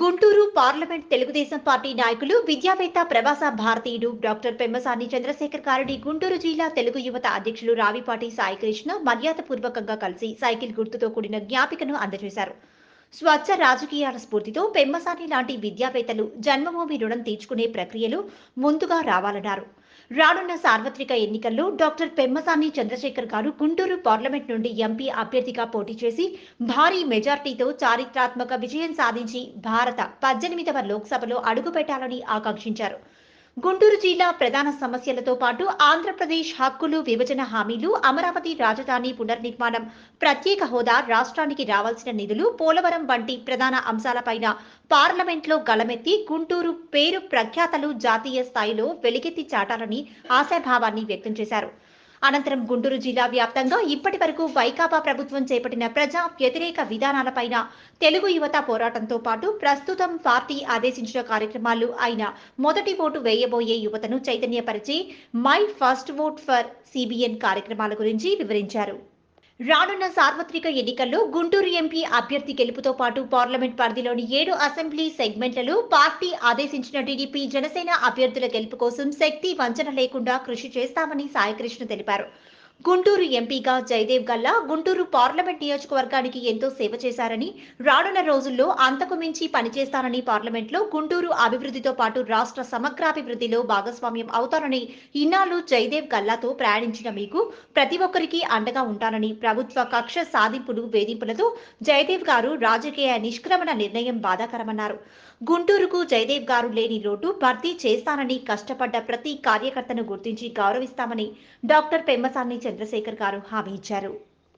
Guntur parliament Telugu Desam party నాయకులు విద్యావేత్త ప్రవాస భారతీయుడు డాక్టర్ పెమ్మసాని చంద్రశేఖర్ గారిని గుంటూరు జిల్లా తెలుగు యువత అధ్యక్షులు రావిపాటి సాయికృష్ణ మర్యాదపూర్వకంగా కలిసి సైకిల్ గుర్తుతో కూడిన జ్ఞాపికను అందజేశారు. స్వచ్ఛ రాజకీయాల స్ఫూర్తితో పెమ్మసాని లాంటి విద్యావేత్తలు జన్మభూమి రుణం తీర్చుకునే ప్రక్రియలో ముందుగా రావాలన్నారు. రానున్న సార్వత్రిక ఎన్నికల్లో డాక్టర్ పెమ్మసాని చంద్రశేఖర్ గారు గుంటూరు పార్లమెంట్ నుండి ఎంపీ అభ్యర్థిగా పోటీ చేసి భారీ మెజార్టీతో చారిత్రాత్మక విజయం సాధించి భారత పద్దెనిమిదవ లోక్సభలో అడుగుపెట్టాలని ఆకాంక్షించారు. గుంటూరు జిల్లా ప్రధాన సమస్యలతో పాటు ఆంధ్రప్రదేశ్ హక్కులు విభజన హామీలు అమరావతి రాజధాని పునర్నిర్మాణం ప్రత్యేక హోదా రాష్ట్రానికి రావాల్సిన నిధులు పోలవరం వంటి ప్రధాన అంశాలపైన పార్లమెంట్లో గలమెత్తి గుంటూరు పేరు ప్రఖ్యాతలు జాతీయ స్థాయిలో వెలిగెత్తి చాటాలని ఆశాభావాన్ని వ్యక్తం చేశారు. అనంతరం గుంటూరు జిల్లా వ్యాప్తంగా ఇప్పటి వరకు వైకాపా ప్రభుత్వం చేపట్టిన ప్రజా వ్యతిరేక విధానాలపైన తెలుగు యువత పోరాటంతో పాటు ప్రస్తుతం పార్టీ ఆదేశించిన కార్యక్రమాలు అయిన మొదటి ఓటు వేయబోయే యువతను చైతన్యపరిచి my first vote for CBN కార్యక్రమాల గురించి వివరించారు. రానున్న సార్వత్రిక ఎన్నికల్లో గుంటూరు ఎంపీ అభ్యర్థి గెలుపుతో పాటు పార్లమెంట్ పరిధిలోని ఏడు అసెంబ్లీ సెగ్మెంట్లలో పార్టీ ఆదేశించిన టీడీపీ జనసేన అభ్యర్థుల గెలుపు కోసం శక్తి వంచన లేకుండా కృషి చేస్తామని సాయికృష్ణ తెలిపారు. గుంటూరు ఎంపీగా జయదేవ్ గల్లా గుంటూరు పార్లమెంట్ నియోజకవర్గానికి ఎంతో సేవ చేశారని రానున్న రోజుల్లో అంతకు మించి పనిచేస్తానని పార్లమెంట్లో గుంటూరు అభివృద్ధితో పాటు రాష్ట్ర సమగ్రాభివృద్ధిలో భాగస్వామ్యం అవుతానని ఇన్నాళ్ళు జయదేవ్ గల్లాతో ప్రయాణించిన మీకు ప్రతి ఒక్కరికి అండగా ఉంటానని ప్రభుత్వ కక్ష సాధింపులు వేధింపులతో జయదేవ్ గారు రాజకీయ నిష్క్రమణ నిర్ణయం బాధాకరమన్నారు. గుంటూరుకు జయదేవ్ గారు లేని లోటు భర్తీ చేస్తానని కష్టపడ్డ ప్రతి కార్యకర్తను గుర్తించి గౌరవిస్తామని డాక్టర్ పెమ్మసాని చంద్రశేఖర్ గారు హామీ ఇచ్చారు.